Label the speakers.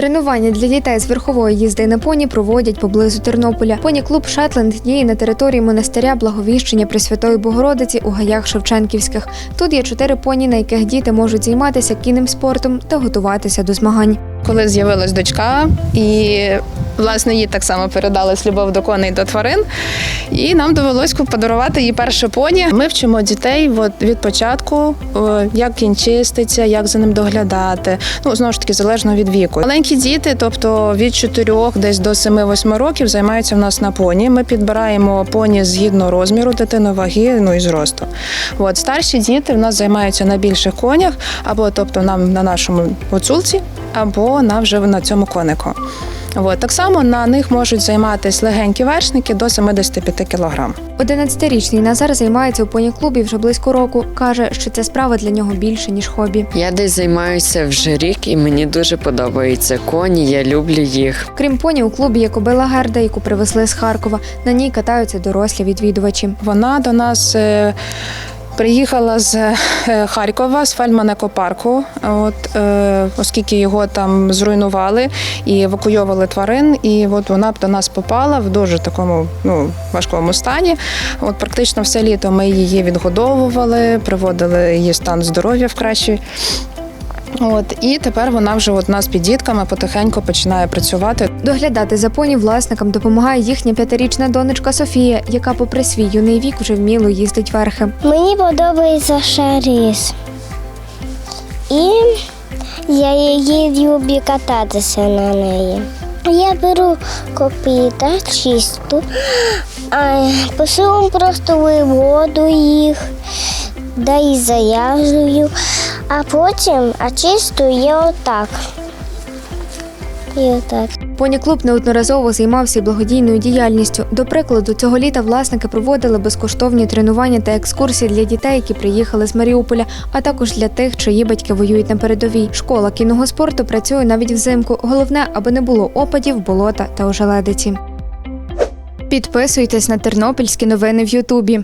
Speaker 1: Тренування для дітей з верхової їзди на поні проводять поблизу Тернополя. Поні-клуб Шетленд діє на території монастиря Благовіщення Пресвятої Богородиці у гаях Шевченківських. Тут є чотири поні, на яких діти можуть займатися кінним спортом та готуватися до змагань.
Speaker 2: Коли з'явилась дочка, і власне їй так само передалась любов до коней до тварин. І нам довелось подарувати їй перше поні. Ми вчимо дітей от, від початку, як кінь чиститься, як за ним доглядати. Ну знову ж таки, залежно від віку. Маленькі діти, тобто від 4 десь до 7-8 років, займаються в нас на поні. Ми підбираємо поні згідно розміру дитини, ваги, ну і зросту. От старші діти в нас займаються на більших конях, або тобто нам на нашому гуцулці, або на вже на цьому конику. От. Так само на них можуть займатися легенькі вершники до 75 кг.
Speaker 1: 11-річний Назар займається у поні-клубі вже близько року. каже, що ця справа для нього більше ніж хобі.
Speaker 3: Я десь займаюся вже рік, і мені дуже подобаються коні. Я люблю їх.
Speaker 1: Крім поні, у клубі є кобила Герда, яку привезли з Харкова. На ній катаються дорослі відвідувачі.
Speaker 2: Вона до нас е, приїхала з е, Харкова, з фальманекопарку, от, е, оскільки його там зруйнували і евакуйовували тварин. І от вона до нас попала в дуже такому ну, важкому стані. От практично все літо ми її відгодовували, приводили її стан здоров'я в кращий. От і тепер вона вже от у нас під дітками потихеньку починає працювати.
Speaker 1: Доглядати за поні власникам допомагає їхня п'ятирічна донечка Софія, яка, попри свій юний вік, вже вміло їздить верхи.
Speaker 4: Мені подобається шаріс. І я її люблю кататися на неї. Я беру копіта, чисту, а посилом просто воду їх, да і зав'язую, а потім а чисту отак. І отак.
Speaker 1: Поні-клуб неодноразово займався благодійною діяльністю. До прикладу, цього літа власники проводили безкоштовні тренування та екскурсії для дітей, які приїхали з Маріуполя, а також для тих, чиї батьки воюють на передовій. Школа кінного спорту працює навіть взимку. Головне, аби не було опадів, болота та ожеледиці. Підписуйтесь на тернопільські новини в Ютубі.